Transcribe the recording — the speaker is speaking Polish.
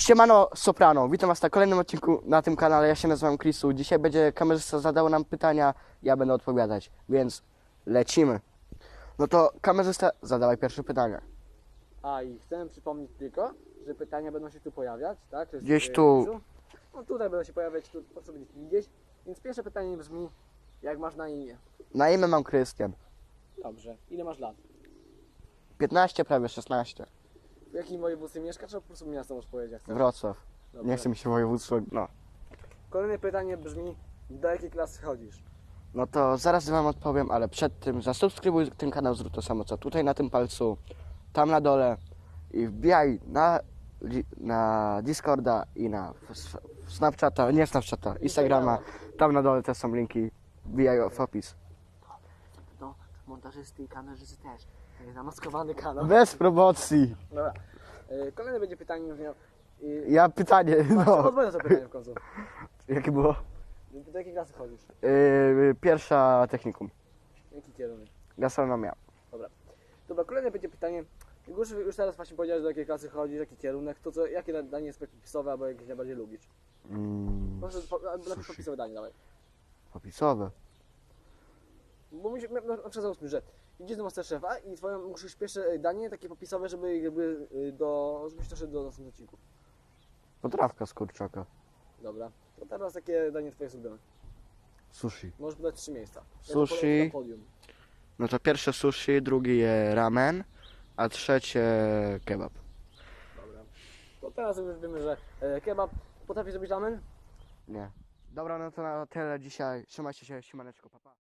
Siemano Soprano, witam was na kolejnym odcinku na tym kanale, ja się nazywam Chrisu. Dzisiaj będzie kamerzysta zadał nam pytania, ja będę odpowiadać, więc lecimy. No to kamerzysta, zadawaj pierwsze pytanie. A i chcę przypomnieć tylko, że pytania będą się tu pojawiać, tak? Jest, Gdzieś tu. No tutaj będą się pojawiać, tu po co będziecie widzieć. Więc pierwsze pytanie brzmi, jak masz na imię? Na imię mam Krystian. Dobrze. Ile masz lat? 15, prawie 16. W jakim województwie mieszkasz, czy po prostu miasto możesz powiedzieć, jak chcesz? Wrocław. Nie chce mi się województwo, no. Kolejne pytanie brzmi, do jakiej klasy chodzisz? No to zaraz wam odpowiem, ale przed tym zasubskrybuj ten kanał, zrób to samo co tutaj na tym palcu, tam na dole i wbijaj na, li- na Discorda i na f- Snapchata, nie Snapchata, Instagrama, tam na dole też są linki, wbijaj w opis. Do montażysty i kamerzysty też. Zamaskowany kanał. Bez promocji. Dobra. E, Kolejne będzie pytanie brzmiało, e, Ja pytanie, no. no, Odpowiedz na pytanie w końcu. jakie było? Do jakiej klasy chodzisz? Yy, pierwsza technikum, Jaki kierunek? gastronomia. Dobra, kolejne będzie pytanie. Już, już teraz właśnie powiedziałeś, do jakiej klasy chodzisz, jaki kierunek, to co, jakie danie jest popisowe albo jakieś najbardziej lubisz? Mm, Proszę, po, albo napisz Sushi. popisowe danie, dawaj. popisowe. Bo mi się, na przykład załóżmy, że idziesz do Masterchefa i twoją musisz pierwsze danie takie popisowe, żeby jakby y, do, żebyś doszedł do następnego odcinku. Potrawka z kurczaka. Dobra. To teraz takie danie twoje ulubione. Sushi. Możesz podać trzy miejsca. Sushi. Podium. No to pierwsze sushi, drugie ramen, a trzecie kebab. Dobra. To teraz już wiemy, że e, kebab. Potrafisz zrobić ramen? Nie. Dobra, no to na tyle dzisiaj. Trzymajcie się, siemaneczko, papa.